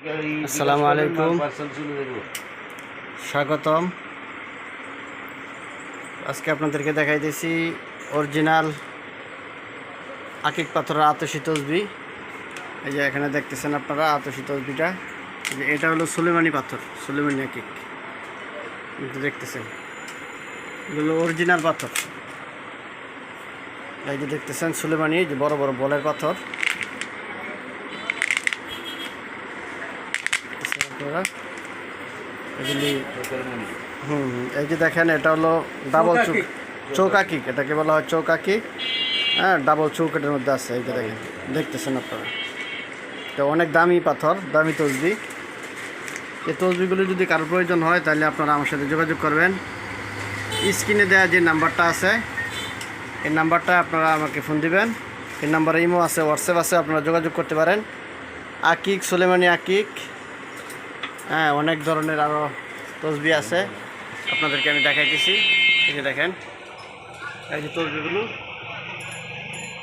আসসালামু আলাইকুম স্বাগতম। আজকে আপনাদেরকে দেখাইতেছি অরিজিনাল আকিক পাথরের আতসি তসবি। এই যে এখানে দেখতেছেন আপনারা আতসি তসবিটা। যে এটা হলো সুলেমানি পাথর সুলেমানি আকিক। দেখতেছেন। এগুলো অরিজিনাল পাথর। এই যে দেখতেছেন সুলেমানি যে বড় বড় বলের পাথর দেখতেছেন আপনারা। এগুলি হুম এই যে দেখেন এটা হলো ডাবল চৌক চৌকাকি এটাকে বলা হয় চৌকাকি হ্যাঁ ডাবল চৌকাটের মধ্যে আছে এই যে দেখেন দেখতেছেন আপনারা। তো অনেক দামি পাথর দামি তসবি। এই তসবিগুলো যদি কারোর প্রয়োজন হয় তাহলে আপনারা আমার সাথে যোগাযোগ করবেন। স্ক্রিনে দেওয়া যে নাম্বারটা আছে এই নাম্বারটা আপনারা আমাকে ফোন দিবেন। এই নাম্বারে ইমো আছে হোয়াটসঅ্যাপ আছে আপনারা যোগাযোগ করতে পারেন। আকিক সুলেমানি আকিক। হ্যাঁ অনেক ধরনের আরও তসবি আছে। আপনাদেরকে আমি দেখাইতেছি। এই দেখেন, এই যে তসবিগুলো।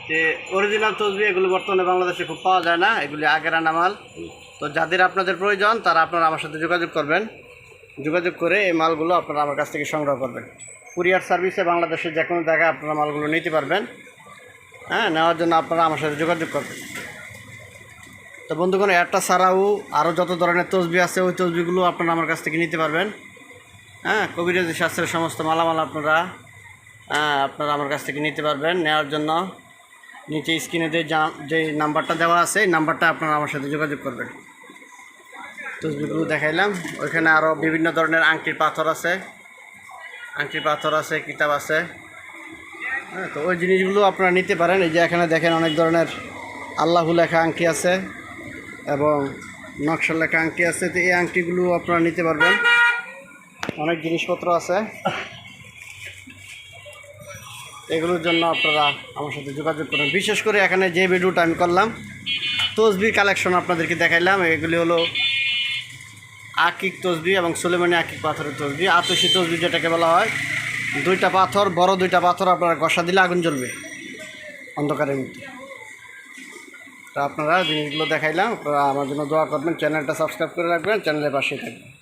যে অরিজিনাল তসবি, এগুলো বর্তমানে বাংলাদেশে খুব পাওয়া যায় না। এগুলি আগের আনা মাল তো যাদের আপনাদের প্রয়োজন, তারা আপনারা আমার সাথে যোগাযোগ করবেন। যোগাযোগ করে এই মালগুলো আপনারা আমার কাছ থেকে সংগ্রহ করবেন। কুরিয়ার সার্ভিসে বাংলাদেশের যে কোনো জায়গায় আপনারা মালগুলো নিতে পারবেন। হ্যাঁ নেওয়ার জন্য আপনারা আমার সাথে যোগাযোগ করবেন। তো বন্ধুগণ একটা ছাড়াও আরও যত ধরনের তসবি আছে ওই তসবিগুলো আপনারা আমার কাছ থেকে নিতে পারবেন। হ্যাঁ কবিরাজি শাস্ত্রের সমস্ত মালামাল আপনারা হ্যাঁ, আপনারা আমার কাছ থেকে নিতে পারবেন নেওয়ার জন্য। নিচে স্ক্রিনে যে যা- নাম্বারটা দেওয়া আছে এই নাম্বারটা আপনারা আমার সাথে যোগাযোগ করবেন। তসবিগুলো দেখাইলাম। ওইখানে আরও বিভিন্ন ধরনের আংটির পাথর আছে। আংটির পাথর আছে কিতাব আছে। হ্যাঁ তো ওই জিনিসগুলো আপনারা নিতে পারেন। এই যে এখানে দেখেন অনেক ধরনের আল্লাহু লেখা আংটি আছে। এবং নকশা লেখা আংটি আছে, তো এই আংটিগুলো আপনারা নিতে পারবেন। অনেক জিনিসপত্র আছে। এগুলোর জন্য আপনারা আমার সাথে যোগাযোগ করুন। বিশেষ করে এখানে যে ভিডিওটা আমি করলাম, তসবির কালেকশন আপনাদেরকে দেখাইলাম। এগুলি হলো আকিক তসবি এবং সুলেমানি আকিক পাথরের তসবি। আতসি তসবি যেটাকে বলা হয়, দুইটা পাথর, বড় দুইটা পাথর আপনারা ঘষা দিলে আগুন জ্বলবে অন্ধকারের মধ্যে। তো আপনারা জিনিসগুলো দেখাইলাম, আপনারা আমার জন্য দোয়া করবেন, চ্যানেলটা সাবস্ক্রাইব করে রাখবেন, চ্যানেলের পাশে থাকবেন।